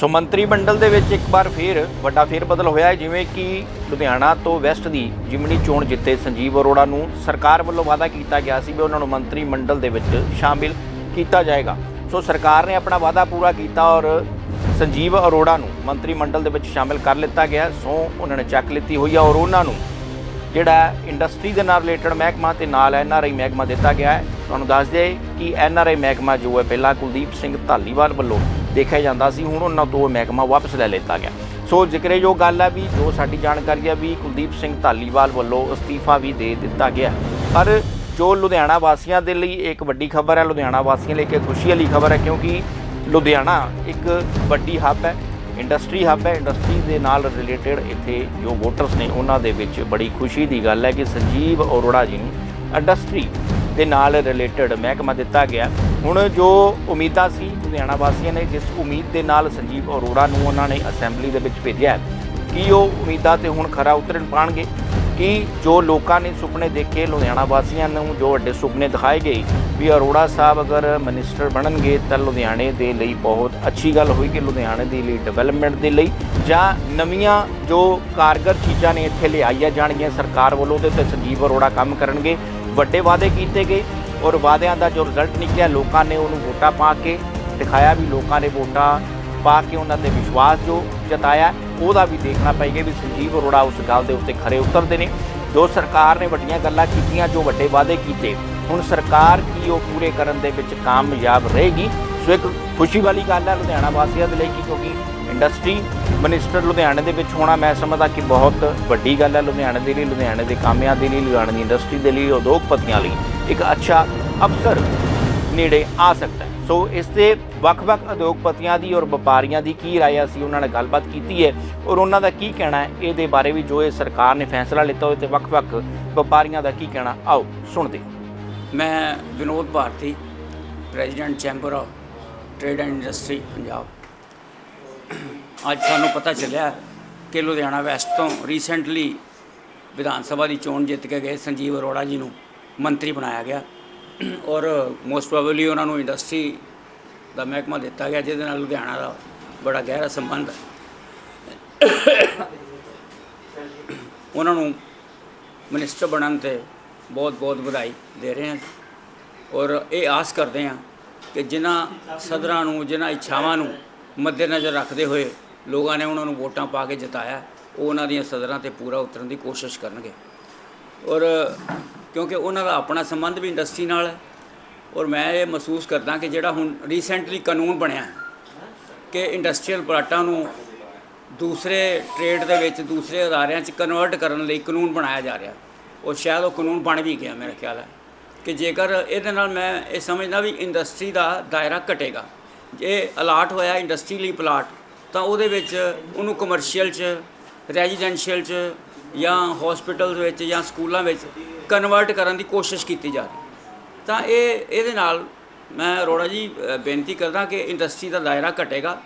ਸੋ ਮੰਤਰੀ ਮੰਡਲ ਦੇ ਵਿੱਚ ਇੱਕ ਵਾਰ ਫੇਰ ਵੱਡਾ ਫੇਰ ਬਦਲ ਹੋਇਆ ਹੈ, ਜਿਵੇਂ ਕਿ ਲੁਧਿਆਣਾ ਤੋਂ ਵੈਸਟ ਦੀ ਜਿਮਨੀ ਚੋਣ ਜਿੱਤੇ ਸੰਜੀਵ ਅਰੋੜਾ ਨੂੰ ਸਰਕਾਰ ਵੱਲੋਂ ਵਾਅਦਾ ਕੀਤਾ ਗਿਆ ਸੀ ਵੀ ਉਹਨਾਂ ਨੂੰ ਮੰਤਰੀ ਮੰਡਲ ਦੇ ਵਿੱਚ ਸ਼ਾਮਿਲ ਕੀਤਾ ਜਾਏਗਾ। ਸੋ ਸਰਕਾਰ ਨੇ ਆਪਣਾ ਵਾਅਦਾ ਪੂਰਾ ਕੀਤਾ ਔਰ ਸੰਜੀਵ ਅਰੋੜਾ ਨੂੰ ਮੰਤਰੀ ਮੰਡਲ ਦੇ ਵਿੱਚ ਸ਼ਾਮਿਲ ਕਰ ਲਿੱਤਾ ਗਿਆ। ਸੋ ਉਹਨਾਂ ਨੇ ਚੱਕ ਲਿੱਤੀ ਹੋਈ ਹੈ ਔਰ ਉਹਨਾਂ ਨੂੰ ਜਿਹੜਾ ਇੰਡਸਟਰੀ ਦੇ ਨਾਲ ਰਿਲੇਟਡ ਮਹਿਕਮਾ ਤੇ ਨਾਲ ਐਨਆਰਆਈ ਮਹਿਕਮਾ ਦਿੱਤਾ ਗਿਆ ਹੈ। ਤੁਹਾਨੂੰ ਦੱਸ ਦਈਏ ਕਿ ਐਨਆਰਆਈ ਮਹਿਕਮਾ ਜੋ ਹੈ, ਪਹਿਲਾਂ ਕੁਲਦੀਪ ਸਿੰਘ ਧਾਲੀਵਾਲ ਵੱਲੋਂ ਦੇਖਿਆ ਜਾਂਦਾ ਸੀ। ਹੁਣ ਉਹਨਾਂ ਤੋਂ ਉਹ ਮਹਿਕਮਾ ਵਾਪਸ ਲੈ ਲਿੱਤਾ ਗਿਆ। ਸੋ ਜ਼ਿਕਰਯੋਗ ਗੱਲ ਹੈ ਵੀ ਜੋ ਸਾਡੀ ਜਾਣਕਾਰੀ ਹੈ ਵੀ ਕੁਲਦੀਪ ਸਿੰਘ ਧਾਲੀਵਾਲ ਵੱਲੋਂ ਅਸਤੀਫਾ ਵੀ ਦੇ ਦਿੱਤਾ ਗਿਆ। ਪਰ ਜੋ ਲੁਧਿਆਣਾ ਵਾਸੀਆਂ ਦੇ ਲਈ ਇੱਕ ਵੱਡੀ ਖਬਰ ਹੈ ਲੁਧਿਆਣਾ ਵਾਸੀਆਂ ਲਈ ਇੱਕ ਖੁਸ਼ੀ ਵਾਲੀ ਖਬਰ ਹੈ ਕਿਉਂਕਿ ਲੁਧਿਆਣਾ ਇੱਕ ਵੱਡੀ ਹੱਬ ਹੈ, ਇੰਡਸਟਰੀ ਹੱਬ ਹੈ। ਇੰਡਸਟਰੀ ਦੇ ਨਾਲ ਰਿਲੇਟਡ ਇੱਥੇ ਜੋ ਵੋਟਰਸ ਨੇ, ਉਹਨਾਂ ਦੇ ਵਿੱਚ ਬੜੀ ਖੁਸ਼ੀ ਦੀ ਗੱਲ ਹੈ ਕਿ ਸੰਜੀਵ ਅਰੋੜਾ ਜੀ ਨੂੰ ਇੰਡਸਟਰੀ ਦੇ ਨਾਲ ਰਿਲੇਟਡ ਮਹਿਕਮਾ ਦਿੱਤਾ ਗਿਆ। ਹੁਣ ਜੋ ਉਮੀਦਾਂ ਸੀ ਲੁਧਿਆਣਾ ਵਾਸੀਆਂ ਨੇ ਜਿਸ ਉਮੀਦ ਦੇ ਨਾਲ ਸੰਜੀਵ ਅਰੋੜਾ ਨੂੰ ਉਹਨਾਂ ਨੇ ਅਸੈਂਬਲੀ ਦੇ ਵਿੱਚ ਭੇਜਿਆ ਹੈ, ਕੀ ਉਹ ਉਮੀਦਾਂ ਤੇ ਹੁਣ ਖਰਾ ਉਤਰਨ ਪਾਣਗੇ? ਕਿ ਜੋ ਲੋਕਾਂ ਨੇ ਸੁਪਨੇ ਦੇਖੇ ਲੁਧਿਆਣਾ ਵਾਸੀਆਂ ਨੂੰ ਜੋ ਵੱਡੇ ਸੁਪਨੇ ਦਿਖਾਏ ਗਏ ਵੀ ਅਰੋੜਾ ਸਾਹਿਬ ਅਗਰ ਮਿਨਿਸਟਰ ਬਣਨਗੇ ਤਾਂ ਲੁਧਿਆਣੇ ਦੇ ਲਈ ਬਹੁਤ ਅੱਛੀ ਗੱਲ ਹੋਏਗੀ ਲੁਧਿਆਣੇ ਦੇ ਲਈ ਡਿਵੈਲਪਮੈਂਟ ਦੇ ਲਈ ਜਾਂ ਨਵੀਆਂ ਜੋ ਕਾਰਗਰ ਚੀਜ਼ਾਂ ਨੇ ਇੱਥੇ ਲਿਆਈਆਂ ਜਾਣਗੀਆਂ ਸਰਕਾਰ ਵੱਲੋਂ ਤੇ ਸੰਜੀਵ ਅਰੋੜਾ ਕੰਮ ਕਰਨਗੇ। ਵੱਡੇ ਵਾਅਦੇ ਕੀਤੇ ਗਏ ਔਰ ਵਾਅਦਿਆਂ ਦਾ ਜੋ ਰਿਜ਼ਲਟ ਨਿਕਲਿਆ, ਲੋਕਾਂ ਨੇ ਉਹਨੂੰ ਵੋਟਾਂ ਪਾ ਕੇ ਦਿਖਾਇਆ ਵੀ ਲੋਕਾਂ ਨੇ ਵੋਟਾਂ ਪਾ ਕੇ ਉਹਨਾਂ ਤੇ ਵਿਸ਼ਵਾਸ ਜੋ ਜਤਾਇਆ, ਉਹਦਾ ਵੀ ਦੇਖਣਾ ਪਏਗਾ ਵੀ ਸੰਜੀਵ ਅਰੋੜਾ ਉਸ ਗੱਲ ਦੇ ਉੱਤੇ ਖਰੇ ਉਤਰਦੇ ਨੇ। ਜੋ ਸਰਕਾਰ ਨੇ ਵੱਡੀਆਂ ਗੱਲਾਂ ਕੀਤੀਆਂ, ਜੋ ਵੱਡੇ ਵਾਅਦੇ ਕੀਤੇ, ਹੁਣ ਸਰਕਾਰ ਕੀ ਉਹ ਪੂਰੇ ਕਰਨ ਦੇ ਵਿੱਚ ਕਾਮਯਾਬ ਰਹੇਗੀ? ਸੋ ਇੱਕ ਖੁਸ਼ੀ ਵਾਲੀ ਗੱਲ ਹੈ, ਲੁਧਿਆਣਾ ਵਾਸੀਆਂ ਦੇ ਲਈ ਕਿ ਕਿਉਂਕਿ ਇੰਡਸਟਰੀ ਮਿਨਿਸਟਰ ਲੁਧਿਆਣੇ ਦੇ ਵਿੱਚ ਹੋਣਾ, ਮੈਂ ਸਮਝਦਾ ਕਿ ਬਹੁਤ ਵੱਡੀ ਗੱਲ ਹੈ, ਲੁਧਿਆਣੇ ਦੇ ਲਈ, ਲੁਧਿਆਣੇ ਦੇ ਕਾਮਿਆਂ ਦੇ ਲਈ, ਲੁਧਿਆਣੇ ਦੀ ਇੰਡਸਟਰੀ ਦੇ ਲਈ, ਉਦਯੋਗਪਤੀਆਂ ਲਈ ਇੱਕ ਅੱਛਾ ਅਵਸਰ ਨੇੜੇ ਆ ਸਕਦਾ ਹੈ ਸੋ ਇਸ ਦੇ ਵੱਖ-ਵੱਖ ਉਦਯੋਗਪਤੀਆਂ ਦੀ ਔਰ ਵਪਾਰੀਆਂ ਦੀ ਕੀ ਰਾਏ ਅਸੀਂ ਉਹਨਾਂ ਨਾਲ ਗੱਲਬਾਤ ਕੀਤੀ ਹੈ ਔਰ ਉਹਨਾਂ ਦਾ ਕੀ ਕਹਿਣਾ ਹੈ, ਇਹਦੇ ਬਾਰੇ ਵੀ ਜੋ ਇਹ ਸਰਕਾਰ ਨੇ ਫੈਸਲਾ ਲਿੱਤਾ ਹੋਇਆ ਤੇ ਵੱਖ-ਵੱਖ ਵਪਾਰੀਆਂ ਦਾ ਕੀ ਕਹਿਣਾ, ਆਓ ਸੁਣਦੇ ਹਾਂ। ਮੈਂ Vinod Bharti president chamber of trade and industry Punjab ਅੱਜ ਸਾਨੂੰ ਪਤਾ ਚੱਲਿਆ ਕਿ ਲੁਧਿਆਣਾ ਵੈਸਟ ਤੋਂ ਰੀਸੈਂਟਲੀ ਵਿਧਾਨ ਸਭਾ ਦੀ ਚੋਣ ਜਿੱਤ ਕੇ ਗਏ ਸੰਜੀਵ ਅਰੋੜਾ ਜੀ ਨੂੰ ਮੰਤਰੀ ਬਣਾਇਆ ਗਿਆ। ਔਰ ਮੋਸਟ ਪ੍ਰੋਬਬਲੀ ਉਹਨਾਂ ਨੂੰ ਇੰਡਸਟਰੀ ਦਾ ਮਹਿਕਮਾ ਦਿੱਤਾ ਗਿਆ, ਜਿਹਦੇ ਨਾਲ ਲੁਧਿਆਣਾ ਦਾ ਬੜਾ ਗਹਿਰਾ ਸੰਬੰਧ ਹੈ। ਉਹਨਾਂ ਨੂੰ ਮਿਨਿਸਟਰ ਬਣਨ ਤੇ ਬਹੁਤ ਬਹੁਤ ਵਧਾਈ ਦੇ ਰਹੇ ਹਾਂ। ਔਰ ਇਹ ਆਸ ਕਰਦੇ ਹਾਂ ਕਿ ਜਿਨ੍ਹਾਂ ਸਦਰਾਂ ਨੂੰ, ਜਿਨ੍ਹਾਂ ਇੱਛਾਵਾਂ ਨੂੰ ਮੱਦੇਨਜ਼ਰ ਰੱਖਦੇ ਹੋਏ ਲੋਕਾਂ ਨੇ ਉਹਨਾਂ ਨੂੰ ਵੋਟਾਂ ਪਾ ਕੇ ਜਿਤਾਇਆ। ਉਹ ਉਹਨਾਂ ਦੀਆਂ ਸਦਰਾਂ ਤੇ ਪੂਰਾ ਉਤਰਨ ਦੀ ਕੋਸ਼ਿਸ਼ ਕਰਨਗੇ। ਔਰ ਕਿਉਂਕਿ ਉਹਨਾਂ ਦਾ ਆਪਣਾ ਸੰਬੰਧ ਵੀ ਇੰਡਸਟਰੀ ਨਾਲ ਹੈ। ਔਰ ਮੈਂ ਇਹ ਮਹਿਸੂਸ ਕਰਦਾ ਕਿ ਜਿਹੜਾ ਹੁਣ ਰੀਸੈਂਟਲੀ ਕਾਨੂੰਨ ਬਣਿਆ ਕਿ ਇੰਡਸਟਰੀਅਲ ਪਲਾਟਾਂ ਨੂੰ ਦੂਸਰੇ ਟ੍ਰੇਡ ਦੇ ਵਿੱਚ, ਦੂਸਰੇ ਅਦਾਰਿਆਂ 'ਚ ਕਨਵਰਟ ਕਰਨ ਲਈ ਕਾਨੂੰਨ ਬਣਾਇਆ ਜਾ ਰਿਹਾ। ਔਰ ਸ਼ਾਇਦ ਉਹ ਕਾਨੂੰਨ ਬਣ ਵੀ ਗਿਆ ਮੇਰਾ ਖਿਆਲ ਹੈ। ਕਿ ਜੇਕਰ ਇਹਦੇ ਨਾਲ ਮੈਂ ਇਹ ਸਮਝਦਾ ਵੀ ਇੰਡਸਟਰੀ ਦਾ ਦਾਇਰਾ ਘਟੇਗਾ। ਜੇ ਅਲਾਟ ਹੋਇਆ ਇੰਡਸਟਰੀ ਲਈ ਪਲਾਟ, ਤਾਂ ਉਹਦੇ ਵਿੱਚ ਉਹਨੂੰ ਕਮਰਸ਼ੀਅਲ 'ਚ ਰੈਜ਼ੀਡੈਂਸ਼ੀਅਲ 'ਚ ਜਾਂ ਹਸਪੀਟਲ ਵਿੱਚ ਜਾਂ ਸਕੂਲਾਂ ਵਿੱਚ ਕਨਵਰਟ ਕਰਨ ਦੀ ਕੋਸ਼ਿਸ਼ ਕੀਤੀ ਜਾ ਰਹੀ। ਤਾਂ ਇਹ, ਇਹਦੇ ਨਾਲ ਮੈਂ ਅਰੋੜਾ ਜੀ ਬੇਨਤੀ ਕਰਦਾ ਕਿ ਇੰਡਸਟਰੀ ਦਾ ਦਾਇਰਾ ਘਟੇਗਾ।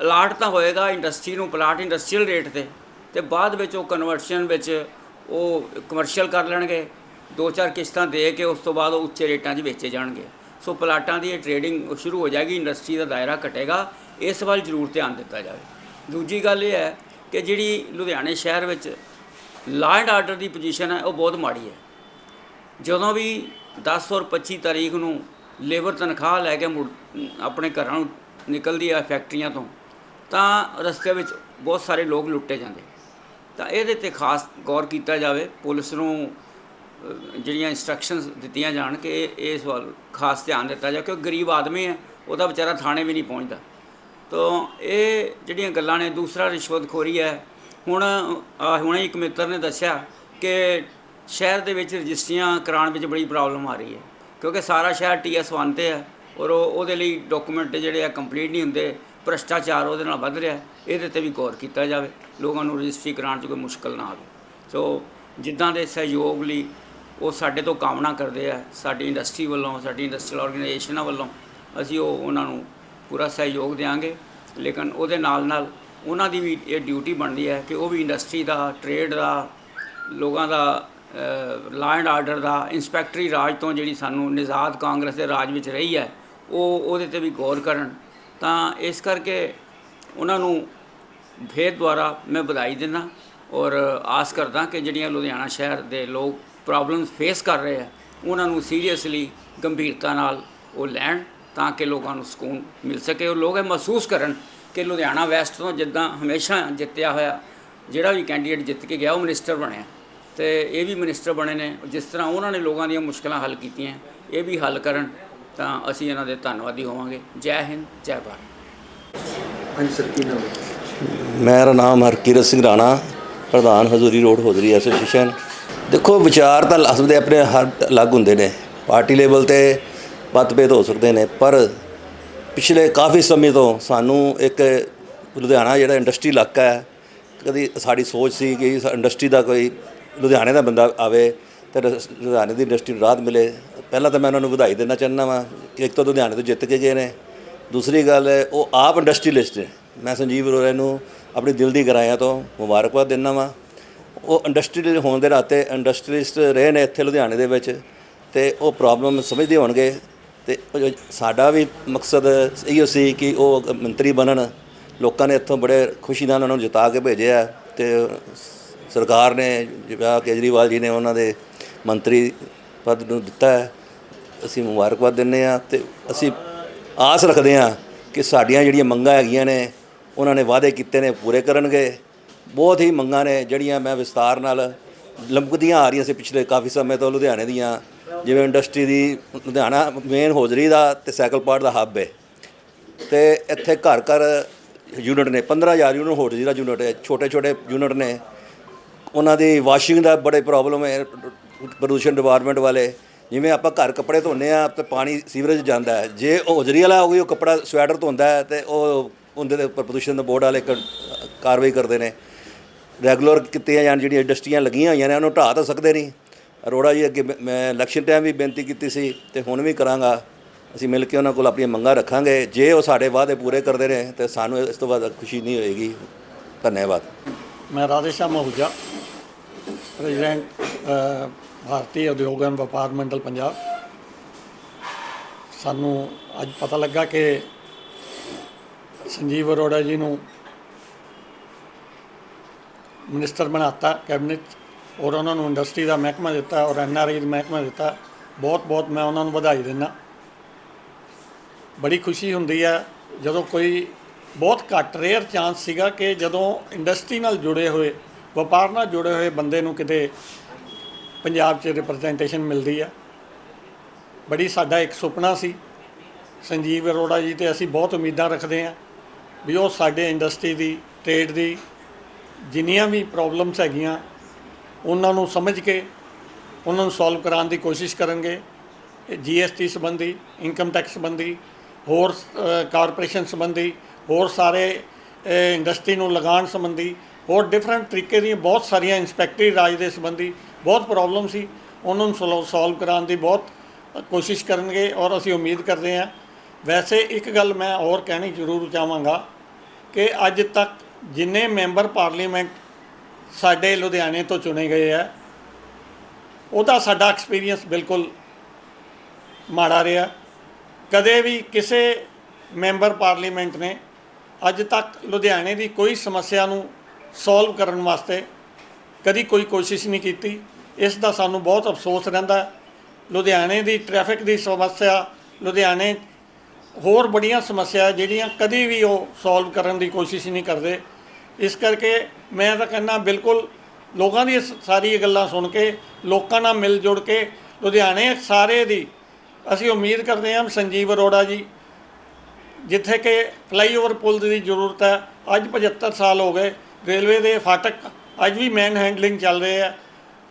ਅਲਾਟ ਤਾਂ ਹੋਏਗਾ ਇੰਡਸਟਰੀ ਨੂੰ ਪਲਾਟ ਇੰਡਸਟਰੀਅਲ ਰੇਟ ਤੇ ਤੇ ਬਾਅਦ ਵਿੱਚ ਉਹ ਕਨਵਰਸ਼ਨ ਵਿੱਚ ਉਹ ਕਮਰਸ਼ੀਅਲ ਕਰ ਲੈਣਗੇ। ਦੋ ਚਾਰ ਕਿਸ਼ਤਾਂ ਦੇ ਕੇ ਉਸ ਤੋਂ ਬਾਅਦ ਉਹ ਉੱਚੇ ਰੇਟਾਂ 'ਚ ਵੇਚੇ ਜਾਣਗੇ। ਸੋ ਪਲਾਟਾਂ ਦੀ ਇਹ ਟ੍ਰੇਡਿੰਗ ਸ਼ੁਰੂ ਹੋ ਜਾਏਗੀ ਇੰਡਸਟਰੀ ਦਾ ਦਾਇਰਾ ਘਟੇਗਾ ਇਸ ਵੱਲ ਜ਼ਰੂਰ ਧਿਆਨ ਦਿੱਤਾ ਜਾਵੇ। ਦੂਜੀ ਗੱਲ ਇਹ ਹੈ ਕਿ ਜਿਹੜੀ ਲੁਧਿਆਣੇ ਸ਼ਹਿਰ ਵਿੱਚ ਲਾਅ ਐਂਡ ਆਰਡਰ ਦੀ ਪੋਜੀਸ਼ਨ ਹੈ, ਉਹ ਬਹੁਤ ਮਾੜੀ ਹੈ। ਜਦੋਂ ਵੀ 10 ਔਰ 25 ਤਾਰੀਖ ਨੂੰ ਲੇਬਰ ਤਨਖਾਹ ਲੈ ਕੇ ਮੁੜ, ਆਪਣੇ ਘਰਾਂ ਨੂੰ ਨਿਕਲਦੀ ਆ ਫੈਕਟਰੀਆਂ ਤੋਂ, ਤਾਂ ਰਸਤੇ ਵਿੱਚ ਬਹੁਤ ਸਾਰੇ ਲੋਕ ਲੁੱਟੇ ਜਾਂਦੇ। ਤਾਂ ਇਹਦੇ ਤੇ ਖਾਸ ਗੌਰ ਕੀਤਾ ਜਾਵੇ, ਪੁਲਿਸ ਨੂੰ ਜਿਹੜੀਆਂ ਇਨਸਟਰਕਸ਼ਨਸ ਦਿੱਤੀਆਂ ਜਾਣ ਕਿ ਇਹ- ਸਵਾਲ ਖਾਸ ਧਿਆਨ ਦਿੱਤਾ ਜਾਵੇ, ਕਿਉਂਕਿ ਗਰੀਬ ਆਦਮੀ ਹੈ, ਉਹਦਾ ਵਿਚਾਰਾ ਥਾਣੇ ਵੀ ਨਹੀਂ ਪਹੁੰਚਦਾ। ਤਾਂ ਇਹ ਜਿਹੜੀਆਂ ਗੱਲਾਂ ਨੇ, ਦੂਸਰਾ ਰਿਸ਼ਵਤਖੋਰੀ ਹੈ। ਹੁਣ ਹੁਣੇ ਇੱਕ ਮਿੱਤਰ ਨੇ ਦੱਸਿਆ ਕਿ ਸ਼ਹਿਰ ਦੇ ਵਿੱਚ ਰਜਿਸਟਰੀਆਂ ਕਰਾਉਣ ਵਿੱਚ ਬੜੀ ਪ੍ਰੋਬਲਮ ਆ ਰਹੀ ਹੈ। ਕਿਉਂਕਿ ਸਾਰਾ ਸ਼ਹਿਰ ਟੀਐਸ 1 ਤੇ ਹੈ ਔਰ ਉਹ, ਉਹਦੇ ਲਈ ਡਾਕੂਮੈਂਟ ਜਿਹੜੇ ਆ ਕੰਪਲੀਟ ਨਹੀਂ ਹੁੰਦੇ, ਭ੍ਰਸ਼ਟਾਚਾਰ ਉਹਦੇ ਨਾਲ ਵੱਧ ਰਿਹਾ, ਇਹਦੇ ਤੇ ਵੀ ਗੌਰ ਕੀਤਾ ਜਾਵੇ। ਲੋਕਾਂ ਨੂੰ ਰਜਿਸਟਰੀ ਕਰਾਉਣ 'ਚ ਕੋਈ ਮੁਸ਼ਕਲ ਨਾ ਆਵੇ। ਸੋ ਜਿੱਦਾਂ ਦੇ ਸਹਿਯੋਗ ਲਈ ਉਹ ਸਾਡੇ ਤੋਂ ਕਾਮਨਾ ਕਰਦੇ ਆ, ਸਾਡੀ ਇੰਡਸਟਰੀ ਵੱਲੋਂ, ਸਾਡੀ ਇੰਡਸਟਰੀਅਲ ਆਰਗੇਨਾਈਜੇਸ਼ਨਾਂ ਵੱਲੋਂ ਅਸੀਂ ਉਹ ਉਹਨਾਂ ਨੂੰ ਪੂਰਾ ਸਹਿਯੋਗ ਦੇਵਾਂਗੇ ਲੇਕਿਨ ਉਹਦੇ ਨਾਲ ਨਾਲ ਉਹਨਾਂ ਦੀ ਵੀ ਇਹ ਡਿਊਟੀ ਬਣਦੀ ਹੈ ਕਿ ਉਹ ਵੀ ਇੰਡਸਟਰੀ ਦਾ ਟ੍ਰੇਡ ਦਾ, ਲੋਕਾਂ ਦਾ ਲਾ ਐਂਡ ਆਰਡਰ ਦਾ ਇਨਸਪੈਕਟਰੀ ਰਾਜ ਤੋਂ ਜਿਹੜੀ ਸਾਨੂੰ ਨਿਜ਼ਾਦ ਕਾਂਗਰਸ ਦੇ ਰਾਜ ਵਿੱਚ ਰਹੀ ਹੈ, ਉਹ ਉਹਦੇ ਤੇ ਵੀ ਗੌਰ ਕਰਨ। ਤਾਂ ਇਸ ਕਰਕੇ ਉਹਨਾਂ ਨੂੰ ਫੇਰ ਦੁਆਰਾ ਮੈਂ ਵਧਾਈ ਦਿੰਦਾ ਔਰ ਆਸ ਕਰਦਾ ਕਿ ਜਿਹੜੀਆਂ ਲੁਧਿਆਣਾ ਸ਼ਹਿਰ ਦੇ ਲੋਕ ਪ੍ਰੋਬਲਮਸ ਫੇਸ ਕਰ ਰਹੇ ਆ ਉਹਨਾਂ ਨੂੰ ਸੀਰੀਅਸਲੀ ਗੰਭੀਰਤਾ ਨਾਲ ਉਹ ਲੈਣ ਤਾਂ ਕਿ ਲੋਕਾਂ ਨੂੰ ਸਕੂਨ ਮਿਲ ਸਕੇ ਔਰ ਲੋਕ ਇਹ ਮਹਿਸੂਸ ਕਰਨ ਕਿ ਲੁਧਿਆਣਾ ਵੈਸਟ ਤੋਂ ਜਿੱਦਾਂ ਹਮੇਸ਼ਾ ਜਿੱਤਿਆ ਹੋਇਆ ਜਿਹੜਾ ਵੀ ਕੈਂਡੀਡੇਟ ਜਿੱਤ ਕੇ ਗਿਆ ਉਹ ਮਿਨਿਸਟਰ ਬਣਿਆ। ਤੇ ਇਹ ਵੀ ਮਿਨਿਸਟਰ ਬਣੇ ਨੇ ਜਿਸ ਤਰ੍ਹਾਂ ਉਹਨਾਂ ਨੇ ਲੋਕਾਂ ਦੀਆਂ ਮੁਸ਼ਕਲਾਂ ਹੱਲ ਕੀਤੀਆਂ ਇਹ ਵੀ ਹੱਲ ਕਰਨ ਤਾਂ ਅਸੀਂ ਇਹਨਾਂ ਦੇ ਧੰਨਵਾਦੀ ਹੋਵਾਂਗੇ। ਜੈ ਹਿੰਦ ਜੈ ਭਾਰਤ। ਹਾਂਜੀ ਸਰ ਕੀ ਨਾਮ ਹੈ? ਮੇਰਾ ਨਾਮ ਹਰਕੀਰਤ ਸਿੰਘ ਰਾਣਾ ਪ੍ਰਧਾਨ ਹਜ਼ੂਰੀ ਰੋਡ ਹੋਦਰੀ ਐਸੋਸੀਏਸ਼ਨ। ਦੇਖੋ, ਵਿਚਾਰ ਤਾਂ ਅਸਲ ਆਪਣੇ ਹਰ ਅਲੱਗ ਹੁੰਦੇ ਨੇ। ਪਾਰਟੀ ਲੈਵਲ ਤੇ ਮਤਭੇਦ ਹੋ ਸਕਦੇ ਨੇ, ਪਰ ਪਿਛਲੇ ਕਾਫੀ ਸਮੇਂ ਤੋਂ ਸਾਨੂੰ ਇੱਕ ਲੁਧਿਆਣਾ ਜਿਹੜਾ ਇੰਡਸਟਰੀ ਇਲਾਕਾ ਹੈ, ਕਦੀ ਸਾਡੀ ਸੋਚ ਸੀ ਕਿ ਇੰਡਸਟਰੀ ਦਾ ਕੋਈ ਲੁਧਿਆਣੇ ਦਾ ਬੰਦਾ ਆਵੇ ਤੇ ਲੁਧਿਆਣੇ ਦੀ ਇੰਡਸਟਰੀ ਨੂੰ ਰਾਹਤ ਮਿਲੇ। ਪਹਿਲਾਂ ਤਾਂ ਮੈਂ ਉਹਨਾਂ ਨੂੰ ਵਧਾਈ ਦੇਣਾ ਚਾਹੁੰਦਾ ਵਾਂ ਕਿ ਇੱਕ ਤਾਂ ਲੁਧਿਆਣੇ ਤੋਂ ਜਿੱਤ ਕੇ ਗਏ ਨੇ। ਦੂਸਰੀ ਗੱਲ ਹੈ, ਉਹ ਆਪ ਇੰਡਸਟਰੀਲਿਸਟ ਨੇ। ਮੈਂ ਸੰਜੀਵ ਅਰੋੜਾ ਨੂੰ ਆਪਣੀ ਦਿਲ ਦੀ ਗਰਾਇਆ ਤੋਂ ਮੁਬਾਰਕਬਾਦ ਦਿੰਦਾ ਵਾਂ। ਉਹ ਇੰਡਸਟਰੀ ਹੋਣ ਦੇ ਨਾਤੇ ਇੰਡਸਟਰੀਸਟ ਰਹੇ ਨੇ ਇੱਥੇ ਲੁਧਿਆਣੇ ਦੇ ਵਿੱਚ ਤੇ ਉਹ ਪ੍ਰੋਬਲਮ ਸਮਝਦੇ ਹੋਣਗੇ ਤੇ ਸਾਡਾ ਵੀ ਮਕਸਦ ਇਹੋ ਸੀ ਕਿ ਉਹ ਮੰਤਰੀ ਬਣਨ, ਲੋਕਾਂ ਨੇ ਇੱਥੋਂ ਬੜੇ ਖੁਸ਼ੀ ਨਾਲ ਉਹਨਾਂ ਨੂੰ ਜਿਤਾ ਕੇ ਭੇਜਿਆ ਤੇ ਸਰਕਾਰ ਨੇ ਜਿਵੇਂ ਕੇਜਰੀਵਾਲ ਜੀ ਨੇ ਉਹਨਾਂ ਦੇ ਮੰਤਰੀ ਪਦ ਨੂੰ ਦਿੱਤਾ ਹੈ। ਅਸੀਂ ਮੁਬਾਰਕਬਾਦ ਦਿੰਦੇ ਆ ਤੇ ਅਸੀਂ ਆਸ ਰੱਖਦੇ ਆ ਕਿ ਸਾਡੀਆਂ ਜਿਹੜੀਆਂ ਮੰਗਾਂ ਹੈਗੀਆਂ ਨੇ, ਉਹਨਾਂ ਨੇ ਵਾਅਦੇ ਕੀਤੇ ਨੇ, ਪੂਰੇ ਕਰਨਗੇ। ਬਹੁਤ ਹੀ ਮੰਗਾਂ ਨੇ, ਜਿਹੜੀਆਂ ਮੈਂ ਵਿਸਤਾਰ ਨਾਲ ਲੰਬਕਦੀਆਂ ਆ ਰਹੀਆਂ ਸੀ ਪਿਛਲੇ ਕਾਫੀ ਸਮੇਂ ਤੋਂ ਲੁਧਿਆਣੇ ਦੀਆਂ। ਜਿਵੇਂ ਇੰਡਸਟਰੀ ਦੀ, ਲੁਧਿਆਣਾ ਮੇਨ ਹੋਜਰੀ ਦਾ ਤੇ ਸਾਈਕਲ ਪਾਰਟ ਦਾ ਹੱਬ ਹੈ ਤੇ ਇੱਥੇ ਘਰ ਘਰ ਯੂਨਿਟ ਨੇ 15000 ਯੂਨਿਟ ਹੋਜਰੀ ਦਾ ਯੂਨਿਟ ਹੈ ਛੋਟੇ ਛੋਟੇ ਯੂਨਿਟ ਨੇ। ਉਹਨਾਂ ਦੀ ਵਾਸ਼ਿੰਗ ਦਾ ਬੜੇ ਪ੍ਰੋਬਲਮ ਹੈ ਪ੍ਰਦੂਸ਼ਣ ਡਿਪਾਰਟਮੈਂਟ ਵਾਲੇ। ਜਿਵੇਂ ਆਪਾਂ ਘਰ ਕੱਪੜੇ ਧੋਨੇ ਆ, ਤੇ ਪਾਣੀ ਸੀਵਰੇਜ ਜਾਂਦਾ ਹੈ ਜੇ ਉਹ ਹੋਜਰੀ ਵਾਲਾ ਹੋ ਗਈ ਉਹ ਕੱਪੜਾ ਸਵੈਟਰ ਧੋਂਦਾ ਹੈ ਤੇ ਉਹ ਉਹਦੇ ਦੇ ਪ੍ਰਦੂਸ਼ਣ ਦੇ ਬੋਰਡ ਵਾਲੇ ਕ- ਕਾਰਵਾਈ ਕਰਦੇ ਨੇ। ਰੈਗੂਲਰ ਕੀਤੀਆਂ ਜਾਣ, ਜਿਹੜੀਆਂ ਇੰਡਸਟਰੀਆਂ ਲੱਗੀਆਂ ਹੋਈਆਂ ਨੇ, ਉਹਨੂੰ ਢਾਹ ਤਾਂ ਸਕਦੇ ਨਹੀਂ। ਅਰੋੜਾ ਜੀ ਅੱਗੇ ਮੈਂ- ਮੈਂ ਇਲੈਕਸ਼ਨ ਟਾਈਮ ਵੀ ਬੇਨਤੀ ਕੀਤੀ ਸੀ ਤੇ ਹੁਣ ਵੀ ਕਰਾਂਗਾ। ਅਸੀਂ ਮਿਲ ਕੇ ਉਹਨਾਂ ਕੋਲ ਆਪਣੀਆਂ ਮੰਗਾਂ ਰੱਖਾਂਗੇ। ਜੇ ਉਹ ਸਾਡੇ ਵਾਅਦੇ ਪੂਰੇ ਕਰਦੇ ਨੇ, ਤੇ ਸਾਨੂੰ ਇਸ ਤੋਂ ਬਾਅਦ ਖੁਸ਼ੀ ਨਹੀਂ ਹੋਏਗੀ। ਧੰਨਵਾਦ। ਮੈਂ ਰਾਧੇਸ਼ਾ ਮਹੂਜਾ, ਪ੍ਰੈਜ਼ੀਡੈਂਟ ਭਾਰਤੀ ਉਦਯੋਗ ਐਂਡ ਵਪਾਰ ਮੰਡਲ ਪੰਜਾਬ। ਸਾਨੂੰ ਅੱਜ ਪਤਾ ਲੱਗਾ ਕਿ ਸੰਜੀਵ ਅਰੋੜਾ ਜੀ ਨੂੰ ਮਿਨਿਸਟਰ ਬਣਾਤਾ, ਕੈਬਨਿਟ 'ਚ ਔਰ ਉਹਨਾਂ ਨੂੰ ਇੰਡਸਟਰੀ ਦਾ ਮਹਿਕਮਾ ਦਿੱਤਾ, ਔਰ ਐਨਆਰਆਈ ਦਾ ਮਹਿਕਮਾ ਦਿੱਤਾ। ਬਹੁਤ ਬਹੁਤ ਮੈਂ ਉਹਨਾਂ ਨੂੰ ਵਧਾਈ ਦਿੰਦਾ। ਬੜੀ ਖੁਸ਼ੀ ਹੁੰਦੀ ਹੈ ਜਦੋਂ ਕੋਈ ਬਹੁਤ ਘੱਟ ਰੇਅਰ ਚਾਂਸ ਸੀਗਾ ਕਿ ਜਦੋਂ ਇੰਡਸਟਰੀ ਨਾਲ ਜੁੜੇ ਹੋਏ, ਵਪਾਰ ਨਾਲ ਜੁੜੇ ਹੋਏ ਬੰਦੇ ਨੂੰ ਕਿਤੇ ਪੰਜਾਬ 'ਚ ਰਿਪਰੈਜ਼ੈਂਟੇਸ਼ਨ ਮਿਲਦੀ ਆ। ਬੜੀ ਸਾਡਾ ਇੱਕ ਸੁਪਨਾ ਸੀ। ਸੰਜੀਵ ਅਰੋੜਾ ਜੀ ਤੇ ਅਸੀਂ ਬਹੁਤ ਉਮੀਦਾਂ ਰੱਖਦੇ ਹਾਂ ਵੀ ਉਹ ਸਾਡੇ ਇੰਡਸਟਰੀ ਦੀ ਟ੍ਰੇਡ ਦੀ ਜਿੰਨੀਆਂ ਵੀ ਪ੍ਰੋਬਲਮਸ ਹੈਗੀਆਂ, ਉਹਨਾਂ ਨੂੰ ਸਮਝ ਕੇ, ਉਹਨਾਂ ਨੂੰ ਸੋਲਵ ਕਰਾਉਣ ਦੀ ਕੋਸ਼ਿਸ਼ ਕਰਨਗੇ। ਜੀਐਸਟੀ ਸੰਬੰਧੀ ਇਨਕਮ ਟੈਕਸ ਸੰਬੰਧੀ, ਹੋਰ ਕਾਰਪੋਰੇਸ਼ਨ ਸੰਬੰਧੀ, ਹੋਰ ਸਾਰੇ ਇੰਡਸਟਰੀ ਨੂੰ ਲਗਾਉਣ ਸੰਬੰਧੀ, ਹੋਰ ਡਿਫਰੈਂਟ ਤਰੀਕੇ ਦੀਆਂ ਬਹੁਤ ਸਾਰੀਆਂ ਇੰਸਪੈਕਟਰੀ ਰਾਜ ਦੇ ਸੰਬੰਧੀ ਬਹੁਤ ਪ੍ਰੋਬਲਮ ਸੀ। ਉਹਨਾਂ ਨੂੰ ਸੋਲਵ ਕਰਾਉਣ ਦੀ ਬਹੁਤ ਕੋਸ਼ਿਸ਼ ਕਰਨਗੇ ਔਰ ਅਸੀਂ ਉਮੀਦ ਕਰਦੇ ਹਾਂ। ਵੈਸੇ ਇੱਕ ਗੱਲ ਮੈਂ ਹੋਰ ਕਹਿਣੀ ਜ਼ਰੂਰ ਚਾਹਾਂਗਾ ਕਿ ਅੱਜ ਤੱਕ ਜਿੰਨੇ ਮੈਂਬਰ ਪਾਰਲੀਮੈਂਟ ਸਾਡੇ ਲੁਧਿਆਣੇ ਤੋਂ ਚੁਣੇ ਗਏ ਆ ਉਹਦਾ ਸਾਡਾ ਐਕਸਪੀਰੀਅੰਸ ਬਿਲਕੁਲ ਮਾੜਾ ਰਿਹਾ। ਕਦੇ ਵੀ ਕਿਸੇ ਮੈਂਬਰ ਪਾਰਲੀਮੈਂਟ ਨੇ ਅੱਜ ਤੱਕ ਲੁਧਿਆਣੇ ਦੀ ਕੋਈ ਸਮੱਸਿਆ ਨੂੰ ਸੋਲਵ ਕਰਨ ਵਾਸਤੇ ਕਦੀ ਕੋਈ ਕੋਸ਼ਿਸ਼ ਨਹੀਂ ਕੀਤੀ। ਇਸ ਦਾ ਸਾਨੂੰ ਬਹੁਤ ਅਫਸੋਸ ਰਹਿੰਦਾ। ਲੁਧਿਆਣੇ ਦੀ ਟ੍ਰੈਫਿਕ ਦੀ ਸਮੱਸਿਆ, ਲੁਧਿਆਣੇ ਹੋਰ ਬੜੀਆਂ ਸਮੱਸਿਆ ਜਿਹੜੀਆਂ ਕਦੀ ਵੀ ਉਹ ਸੋਲਵ ਕਰਨ ਦੀ ਕੋਸ਼ਿਸ਼ ਨਹੀਂ ਕਰਦੇ। ਇਸ ਕਰਕੇ ਮੈਂ ਤਾਂ ਕਹਿੰਦਾ ਬਿਲਕੁਲ ਲੋਕਾਂ ਦੀ ਸ- ਸਾਰੀ ਗੱਲਾਂ ਸੁਣ ਕੇ, ਲੋਕਾਂ ਨਾਲ ਮਿਲ ਜੁੜ ਕੇ, ਲੁਧਿਆਣੇ ਸਾਰੇ ਦੀ ਅਸੀਂ ਉਮੀਦ ਕਰਦੇ ਹਾਂ ਸੰਜੀਵ ਅਰੋੜਾ ਜੀ, ਜਿੱਥੇ ਕਿ ਫਲਾਈਓਵਰ ਪੁਲ ਦੀ ਜ਼ਰੂਰਤ ਹੈ, ਅੱਜ 75 ਸਾਲ ਹੋ ਗਏ, ਰੇਲਵੇ ਦੇ ਫਾਟਕ ਅੱਜ ਵੀ ਮੈਨ ਹੈਂਡਲਿੰਗ ਚੱਲ ਰਹੇ ਆ।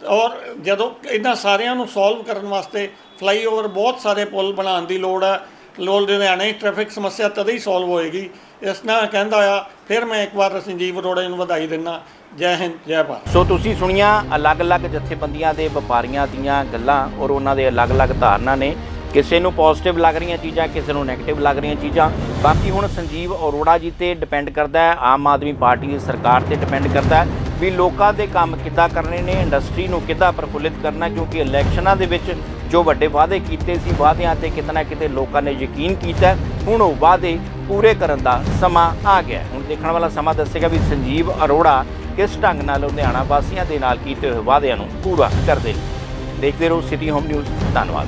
ਔਰ ਜਦੋਂ ਇਹਨਾਂ ਸਾਰਿਆਂ ਨੂੰ ਸੋਲਵ ਕਰਨ ਵਾਸਤੇ ਫਲਾਈਓਵਰ ਬਹੁਤ ਸਾਰੇ ਪੁਲ ਬਣਾਉਣ ਦੀ ਲੋੜ ਹੈ ਲੋੜ ਦੇ ਆਣੇ ਟ੍ਰੈਫਿਕ ਸਮੱਸਿਆ ਤਦ ਹੀ ਸੋਲਵ ਹੋਏਗੀ। ਇਸ ਨਾਲ ਕਹਿੰਦਾ ਆ, ਫਿਰ ਮੈਂ ਇੱਕ ਵਾਰ ਸੰਜੀਵ ਅਰੋੜਾ ਜੀ ਨੂੰ ਵਧਾਈ ਦਿੰਦਾ ਜੈ ਹਿੰਦ, ਜੈ ਭਾਰਤ। ਸੋ ਤੁਸੀਂ ਸੁਣੀਆਂ ਅਲੱਗ-ਅਲੱਗ ਜਥੇਬੰਦੀਆਂ ਦੇ ਵਪਾਰੀਆਂ ਦੀਆਂ ਗੱਲਾਂ ਔਰ ਉਹਨਾਂ ਦੇ ਅਲੱਗ-ਅਲੱਗ ਧਾਰਨਾ ਨੇ। ਕਿਸੇ ਨੂੰ ਪੋਜ਼ਿਟਿਵ ਲੱਗ ਰਹੀਆਂ ਚੀਜ਼ਾਂ, ਕਿਸੇ ਨੂੰ ਨੈਗੇਟਿਵ ਲੱਗ ਰਹੀਆਂ ਚੀਜ਼ਾਂ। ਬਾਕੀ ਹੁਣ ਸੰਜੀਵ ਅਰੋੜਾ ਜੀ ਤੇ ਡਿਪੈਂਡ ਕਰਦਾ ਹੈ, ਆਮ ਆਦਮੀ ਪਾਰਟੀ ਦੀ ਸਰਕਾਰ ਤੇ ਡਿਪੈਂਡ ਕਰਦਾ ਹੈ। ਵੀ ਲੋਕਾਂ ਦੇ ਕੰਮ ਕਿੱਦਾਂ ਕਰਨੇ ਨੇ ਇੰਡਸਟਰੀ ਨੂੰ ਕਿੱਦਾਂ ਪ੍ਰਫੁੱਲਿਤ ਕਰਨਾ, ਕਿਉਂਕਿ ਇਲੈਕਸ਼ਨਾਂ ਦੇ ਵਿੱਚ ਜੋ ਵੱਡੇ ਵਾਅਦੇ ਕੀਤੇ ਸੀ, ਵਾਅਦਿਆਂ ਤੇ ਕਿਤਨਾ ਕਿਤੇ ਲੋਕਾਂ ਨੇ ਯਕੀਨ ਕੀਤਾ। ਹੁਣ ਉਹ ਵਾਅਦੇ ਪੂਰੇ ਕਰਨ ਦਾ ਸਮਾਂ ਆ ਗਿਆ ਹੁਣ ਦੇਖਣ ਵਾਲਾ ਸਮਾਂ ਦੱਸੇਗਾ ਵੀ ਸੰਜੀਵ ਅਰੋੜਾ ਕਿਸ ਢੰਗ ਨਾਲ ਲੁਧਿਆਣਾ ਵਾਸੀਆਂ ਦੇ ਨਾਲ ਕੀਤੇ ਹੋਏ ਵਾਅਦਿਆਂ ਨੂੰ ਪੂਰਾ ਕਰਦੇ ਨੇ। ਦੇਖਦੇ ਰਹੋ ਸਿਟੀ ਹੋਮ ਨਿਊਜ਼ ਧੰਨਵਾਦ।